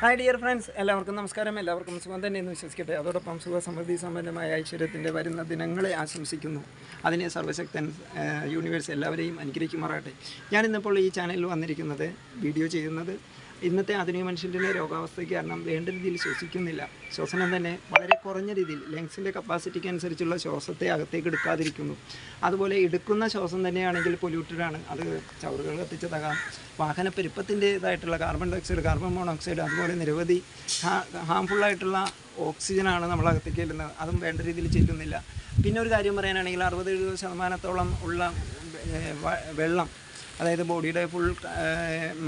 Hi dear friends എല്ലാവർക്കും നമസ്കാരം. എല്ലാവർക്കും സുഖം തന്നെ എന്ന് വിശ്വസിക്കട്ടെ. അതോടൊപ്പം സുഖ സമൃദ്ധി സമ്പന്നമായ ഐശ്വര്യത്തിന്റെ വരുന്ന ദിനങ്ങളെ ആശംസിക്കുന്നു. അതിനെ സർവശക്തൻ യൂണിവേഴ്സ് എല്ലാവരെയും അനുഗ്രഹിക്കുമാറാകട്ടെ. ഞാനിന്നിപ്പോൾ ഈ ചാനലിൽ വന്നിരിക്കുന്നത് വീഡിയോ ചെയ്യുന്നത് ഇന്നത്തെ ആധുനിക മനുഷ്യന്റെ രോഗാവസ്ഥയ്ക്ക് കാരണം വേണ്ട രീതിയിൽ ശ്വസിക്കുന്നില്ല. ശ്വസനം തന്നെ വളരെ കുറഞ്ഞ രീതിയിൽ ലങ്സിന്റെ കപ്പാസിറ്റിക്ക് അനുസരിച്ചുള്ള ശ്വാസത്തെ അകത്തേക്ക് എടുക്കാതിരിക്കുന്നു. അതുപോലെ എടുക്കുന്ന ശ്വാസം തന്നെയാണെങ്കിൽ പൊല്യൂട്ടഡ് ആണ്. അത് ചവറുകൾ കത്തിച്ചതാകാം. വാഹന പെരുപ്പത്തിന്റേതായിട്ടുള്ള കാർബൺ ഡയോക്സൈഡ് കാർബൺ മോണോക്സൈഡ് അതുപോലെ നിരവധി ഹാംഫുള്ളായിട്ടുള്ള ഓക്സിജനാണ് നമ്മളകത്തേക്ക് ചെല്ലുന്നത് അതും വേണ്ട രീതിയിൽ ചെല്ലുന്നില്ല. പിന്നെ ഒരു കാര്യം പറയാനാണെങ്കിൽ അറുപത് എഴുപത് ശതമാനത്തോളം ഉള്ള വെള്ളം അതായത് ബോഡിയുടെ ഫുൾ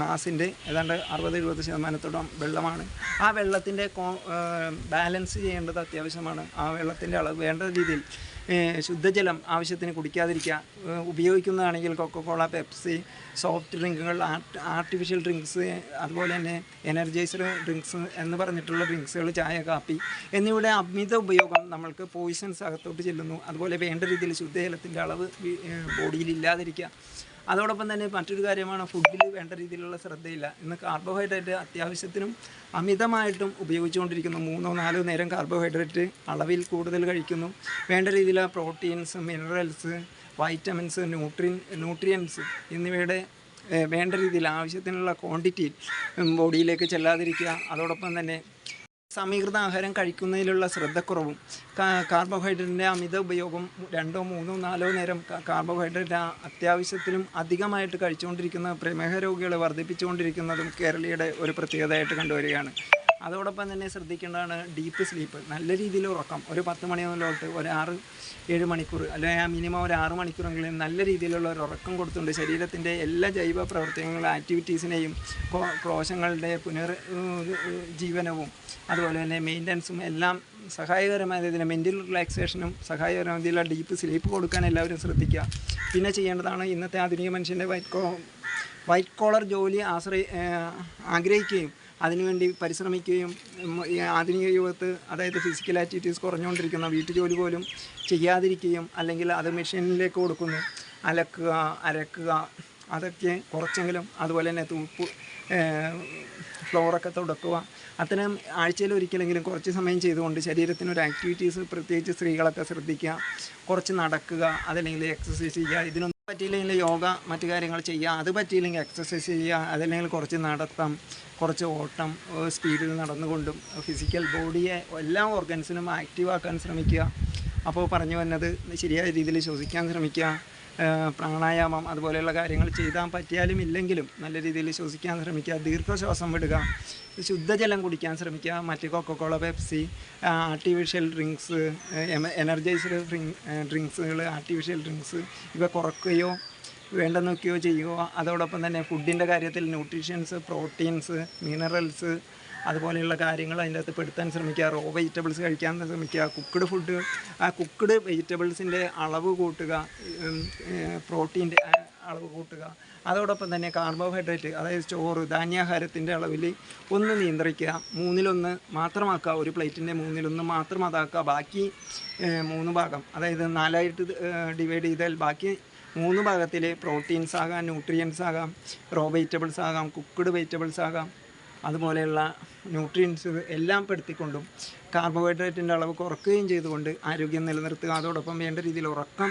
മാസിന്റെ ഏതാണ്ട് അറുപത് എഴുപത് ശതമാനത്തോളം വെള്ളമാണ്. ആ വെള്ളത്തിന്റെ ബാലൻസ് ചെയ്യേണ്ടത് അത്യാവശ്യമാണ്. ആ വെള്ളത്തിന്റെ അളവ് വേണ്ട രീതിയിൽ ശുദ്ധജലം ആവശ്യത്തിന് കുടിക്കാതിരിക്കുക ഉപയോഗിക്കുന്നതാണെങ്കിൽ കൊക്കക്കോള പെപ്സി സോഫ്റ്റ് ഡ്രിങ്കുകൾ ആർട്ടിഫിഷ്യൽ ഡ്രിങ്ക്സ് അതുപോലെ തന്നെ എനർജൈസർ ഡ്രിങ്ക്സ് എന്ന് പറഞ്ഞിട്ടുള്ള ഡ്രിങ്ക്സുകൾ ചായ കാപ്പി എന്നിവയുടെ അമിത ഉപയോഗം നമ്മൾക്ക് പോയിസൺസ് അകത്തോട്ട് ചെല്ലുന്നു. അതുപോലെ വേണ്ട രീതിയിൽ ശുദ്ധജലത്തിന്റെ അളവ് ബോഡിയിൽ ഇല്ലാതിരിക്കുക. അതോടൊപ്പം തന്നെ മറ്റൊരു കാര്യമാണ് ഫുഡിൽ വേണ്ട രീതിയിലുള്ള ശ്രദ്ധയില്ല. ഇന്ന് കാർബോഹൈഡ്രേറ്റ് അത്യാവശ്യത്തിനും അമിതമായിട്ടും ഉപയോഗിച്ചുകൊണ്ടിരിക്കുന്നു. മൂന്നോ നാലോ നേരം കാർബോഹൈഡ്രേറ്റ് അളവിൽ കൂടുതൽ കഴിക്കുന്നു. വേണ്ട രീതിയിലുള്ള പ്രോട്ടീൻസ് മിനറൽസ് വൈറ്റമിൻസ് ന്യൂട്രിൻ ന്യൂട്രിയൻസ് എന്നിവയുടെ വേണ്ട രീതിയിൽ ആവശ്യത്തിനുള്ള ക്വാണ്ടിറ്റി ബോഡിയിലേക്ക് ചെല്ലാതിരിക്കുക. അതോടൊപ്പം തന്നെ സമീകൃത ആഹാരം കഴിക്കുന്നതിലുള്ള ശ്രദ്ധക്കുറവും കാർബോഹൈഡ്രേറ്റിന്റെ അമിത ഉപയോഗം രണ്ടോ മൂന്നോ നാലോ നേരം കാർബോഹൈഡ്രേറ്റ് അത്യാവശ്യത്തിലും അധികമായിട്ട് കഴിച്ചുകൊണ്ടിരിക്കുന്ന പ്രമേഹ രോഗികളെ വർദ്ധിപ്പിച്ചുകൊണ്ടിരിക്കുന്നതും കേരളീയയുടെ ഒരു പ്രത്യേകതയായിട്ട് കണ്ടുവരികയാണ്. അതോടൊപ്പം തന്നെ ശ്രദ്ധിക്കേണ്ടതാണ് ഡീപ്പ് സ്ലീപ്പ് നല്ല രീതിയിൽ ഉറക്കം. ഒരു പത്ത് മണി മുതലോട്ട് ഒരു ആറ് ഏഴ് മണിക്കൂർ അല്ലെങ്കിൽ മിനിമം ഒരു ആറ് മണിക്കൂറെങ്കിലും നല്ല രീതിയിലുള്ള ഒരു ഉറക്കം കൊടുത്തുകൊണ്ട് ശരീരത്തിന്റെ എല്ലാ ജൈവ പ്രവർത്തനങ്ങളും ആക്ടിവിറ്റീസിനെയും കോശങ്ങളുടെ പുനർ ജീവനവും അതുപോലെ തന്നെ മെയിന്റനൻസും എല്ലാം സഹായകരമായ ഇതിന് മെന്റൽ റിലാക്സേഷനും സഹായകരമായ രീതിയിലുള്ള ഡീപ്പ് സ്ലീപ്പ് കൊടുക്കാൻ എല്ലാവരും ശ്രദ്ധിക്കുക. പിന്നെ ചെയ്യേണ്ടതാണ് ഇന്നത്തെ ആധുനിക മനുഷ്യന്റെ വൈറ്റ് വൈറ്റ് കോളർ ജോലി ആശ്രയി ആഗ്രഹിക്കുകയും അതിനുവേണ്ടി പരിശ്രമിക്കുകയും ആധുനിക യുഗത്ത് അതായത് ഫിസിക്കൽ ആക്ടിവിറ്റീസ് കുറഞ്ഞുകൊണ്ടിരിക്കുന്ന വീട്ടുജോലി പോലും ചെയ്യാതിരിക്കുകയും അല്ലെങ്കിൽ അത് മെഷീനിലേക്ക് കൊടുക്കുന്നു. അലക്കുക അരക്കുക അതൊക്കെ കുറച്ചെങ്കിലും അതുപോലെ തന്നെ തൂപ്പ് ഫ്ലോറൊക്കെ തുടക്കുക. അത്തരം ആഴ്ചയിൽ ഒരിക്കലെങ്കിലും കുറച്ച് സമയം ചെയ്തുകൊണ്ട് ശരീരത്തിന് ഒരു ആക്ടിവിറ്റീസ് പ്രത്യേകിച്ച് സ്ത്രീകളൊക്കെ ശ്രദ്ധിക്കുക. കുറച്ച് നടക്കുക അതല്ലെങ്കിൽ എക്സസൈസ് ചെയ്യുക. ഇതിനൊന്നും പറ്റിയില്ലെങ്കിൽ യോഗ മറ്റു കാര്യങ്ങൾ ചെയ്യുക അത് പറ്റിയില്ലെങ്കിൽ എക്സസൈസ് ചെയ്യുക അതല്ലെങ്കിൽ കുറച്ച് നടത്തം കുറച്ച് ഓട്ടം സ്പീഡിൽ നടന്നുകൊണ്ടും ഫിസിക്കൽ ബോഡിയെ എല്ലാ ഓർഗൻസിനും ആക്റ്റീവ് ആക്കാൻ ശ്രമിക്കുക. അപ്പോൾ പറഞ്ഞു വന്നത് ശരിയായ രീതിയിൽ ശ്വസിക്കാൻ ശ്രമിക്കുക. പ്രാണായാമം അതുപോലെയുള്ള കാര്യങ്ങൾ ചെയ്താൽ പറ്റിയാലും ഇല്ലെങ്കിലും നല്ല രീതിയിൽ ശ്വസിക്കാൻ ശ്രമിക്കുക ദീർഘശ്വാസം വിടുക ശുദ്ധജലം കുടിക്കാൻ ശ്രമിക്കുക മറ്റ് Coca Cola Pepsi artificial drinks energized ഡ്രിങ്ക്സുകൾ artificial drinks ഇവ കുറക്കുകയോ വേണ്ട നോക്കിയോ ചെയ്യുക. അതോടൊപ്പം തന്നെ ഫുഡിന്റെ കാര്യത്തിൽ ന്യൂട്രീഷ്യൻസ് പ്രോട്ടീൻസ് മിനറൽസ് അതുപോലെയുള്ള കാര്യങ്ങൾ അതിന്റെ അകത്ത് പെടുത്താൻ ശ്രമിക്കുക. റോ വെജിറ്റബിൾസ് കഴിക്കാൻ ശ്രമിക്കുക. കുക്ക്ഡ് ഫുഡ് ആ കുക്ക്ഡ് വെജിറ്റബിൾസിന്റെ അളവ് കൂട്ടുക പ്രോട്ടീന്റെ അളവ് കൂട്ടുക. അതോടൊപ്പം തന്നെ കാർബോഹൈഡ്രേറ്റ് അതായത് ചോറ് ധാന്യാഹാരത്തിന്റെ അളവിൽ ഒന്ന് നിയന്ത്രിക്കുക. മൂന്നിലൊന്ന് മാത്രമാക്കുക. ഒരു പ്ലേറ്റിന്റെ മൂന്നിലൊന്ന് മാത്രം അതാക്കുക ബാക്കി മൂന്ന് ഭാഗം. അതായത് നാലായിട്ട് ഡിവൈഡ് ചെയ്താൽ ബാക്കി മൂന്ന് ഭാഗത്തിൽ പ്രോട്ടീൻസ് ആകാം ന്യൂട്രിയൻസ് ആകാം റോ വെജിറ്റബിൾസ് ആകാം കുക്ക്ഡ് വെജിറ്റബിൾസ് ആകാം. അതുപോലെയുള്ള ന്യൂട്രിയൻസ് എല്ലാം പെടുത്തിക്കൊണ്ടും കാർബോഹൈഡ്രേറ്റിന്റെ അളവ് കുറക്കുകയും ചെയ്തുകൊണ്ട് ആരോഗ്യം നിലനിർത്തുക അതോടൊപ്പം വേണ്ട രീതിയിൽ ഉറക്കം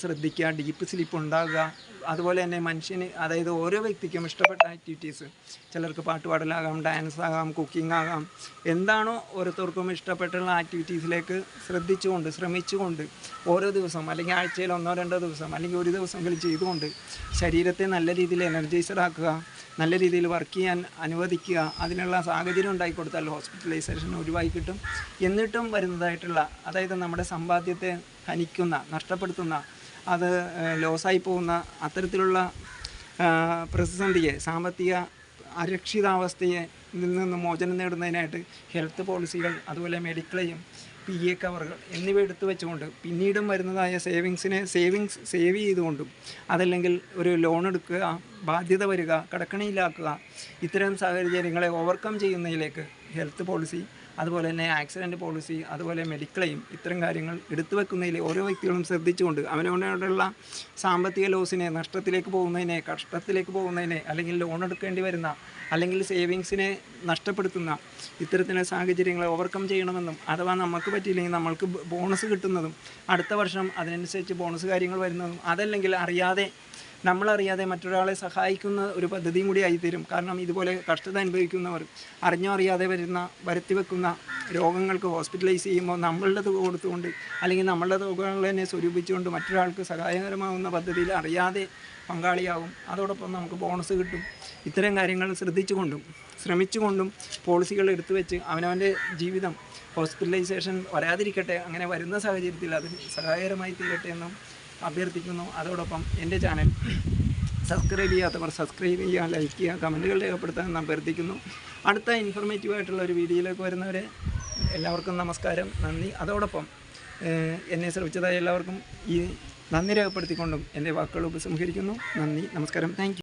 ശ്രദ്ധിക്കുക ഡീപ്പ് സ്ലീപ്പ് ഉണ്ടാകുക. അതുപോലെ തന്നെ മനുഷ്യന് അതായത് ഓരോ വ്യക്തിക്കും ഇഷ്ടപ്പെട്ട ആക്ടിവിറ്റീസ് ചിലർക്ക് പാട്ടുപാടലാകാം ഡാൻസ് ആകാം കുക്കിംഗ് ആകാം എന്താണോ ഓരോരുത്തർക്കും ഇഷ്ടപ്പെട്ടുള്ള ആക്ടിവിറ്റീസിലേക്ക് ശ്രദ്ധിച്ചുകൊണ്ട് ശ്രമിച്ചുകൊണ്ട് ഓരോ ദിവസം അല്ലെങ്കിൽ ആഴ്ചയിൽ ഒന്നോ രണ്ടോ ദിവസം അല്ലെങ്കിൽ ഒരു ദിവസമെങ്കിലും ചെയ്തുകൊണ്ട് ശരീരത്തെ നല്ല രീതിയിൽ എനർജൈസഡ് ആക്കുക. നല്ല രീതിയിൽ വർക്ക് ചെയ്യാൻ അനുവദിക്കുക അതിനുള്ള സാഹചര്യം ഉണ്ടാക്കി കൊടുത്താൽ ഹോസ്പിറ്റലൈസേഷൻ ഒഴിവായി കിട്ടും. എന്നിട്ടും വരുന്നതായിട്ടുള്ള അതായത് നമ്മുടെ സമ്പാദ്യത്തെ ഹനിക്കുന്ന നഷ്ടപ്പെടുത്തുന്ന അത് ലോസായി പോകുന്ന അത്തരത്തിലുള്ള പ്രതിസന്ധിയെ സാമ്പത്തിക അരക്ഷിതാവസ്ഥയെ നിന്ന് മോചനം നേടുന്നതിനായിട്ട് ഹെൽത്ത് പോളിസികൾ അതുപോലെ മെഡിക്ലെയിം പി എ കവറുകൾ എന്നിവ എടുത്തു വെച്ചുകൊണ്ട് പിന്നീടും വരുന്നതായ സേവിങ്സിനെ സേവിങ്സ് സേവ് ചെയ്തുകൊണ്ടും അതല്ലെങ്കിൽ ഒരു ലോൺ എടുക്കുക ബാധ്യത വരിക കടക്കണിയിലാക്കുക ഇത്തരം സാഹചര്യങ്ങളെ ഓവർകം ചെയ്യുന്നതിലേക്ക് ഹെൽത്ത് പോളിസി അതുപോലെ തന്നെ ആക്സിഡന്റ് പോളിസി അതുപോലെ മെഡിക്ലെയിം ഇത്തരം കാര്യങ്ങൾ എടുത്തു വെക്കുന്നതിൽ ഓരോ വ്യക്തികളും ശ്രദ്ധിച്ചുകൊണ്ട് അവനവനോടുള്ള സാമ്പത്തിക ലോസിനെ നഷ്ടത്തിലേക്ക് പോകുന്നതിനെ കഷ്ടത്തിലേക്ക് പോകുന്നതിനെ അല്ലെങ്കിൽ ലോൺ എടുക്കേണ്ടി വരുന്ന അല്ലെങ്കിൽ സേവിങ്സിനെ നഷ്ടപ്പെടുത്തുന്ന ഇത്തരത്തിലുള്ള സാഹചര്യങ്ങളെ ഓവർകം ചെയ്യണമെന്നും അഥവാ നമുക്ക് പറ്റിയില്ലെങ്കിൽ നമ്മൾക്ക് ബോണസ് കിട്ടുന്നതും അടുത്ത വർഷം അതിനനുസരിച്ച് ബോണസ് കാര്യങ്ങൾ വരുന്നതും അതല്ലെങ്കിൽ അറിയാതെ നമ്മളറിയാതെ മറ്റൊരാളെ സഹായിക്കുന്ന ഒരു പദ്ധതിയും കൂടി ആയിത്തീരും. കാരണം ഇതുപോലെ കഷ്ടത അനുഭവിക്കുന്നവർ അറിഞ്ഞോ അറിയാതെ വരുന്ന വരുത്തി വെക്കുന്ന രോഗങ്ങൾക്ക് ഹോസ്പിറ്റലൈസ് ചെയ്യുമ്പോൾ നമ്മളുടെ തുക കൊടുത്തുകൊണ്ട് അല്ലെങ്കിൽ നമ്മളുടെ തുകകൾ തന്നെ സ്വരൂപിച്ചുകൊണ്ട് മറ്റൊരാൾക്ക് സഹായകരമാകുന്ന പദ്ധതിയിൽ അറിയാതെ പങ്കാളിയാവും. അതോടൊപ്പം നമുക്ക് ബോണസ് കിട്ടും. ഇത്തരം കാര്യങ്ങൾ ശ്രദ്ധിച്ചുകൊണ്ടും ശ്രമിച്ചുകൊണ്ടും പോളിസികൾ എടുത്തു വെച്ച് അവനവന്റെ ജീവിതം ഹോസ്പിറ്റലൈസേഷൻ വരാതിരിക്കട്ടെ അങ്ങനെ വരുന്ന സാഹചര്യത്തിൽ അതിന് സഹായകരമായി തീരട്ടെ എന്നും അഭ്യർത്ഥിക്കുന്നു. അതോടൊപ്പം എന്റെ ചാനൽ സബ്സ്ക്രൈബ് ചെയ്യാത്തവർ സബ്സ്ക്രൈബ് ചെയ്യുക ലൈക്ക് ചെയ്യുക കമന്റുകൾ രേഖപ്പെടുത്താൻ എന്ന് അഭ്യർത്ഥിക്കുന്നു. അടുത്ത ഇൻഫർമേറ്റീവ് ആയിട്ടുള്ള ഒരു വീഡിയോയിലേക്ക് വരുന്നവരെ എല്ലാവർക്കും നമസ്കാരം നന്ദി. അതോടൊപ്പം എന്നെ ശ്രമിച്ചതായ എല്ലാവർക്കും ഈ നന്ദി രേഖപ്പെടുത്തിക്കൊണ്ടും എന്റെ വാക്കുകൾ ഉപസംഹരിക്കുന്നു. നന്ദി നമസ്കാരം. താങ്ക്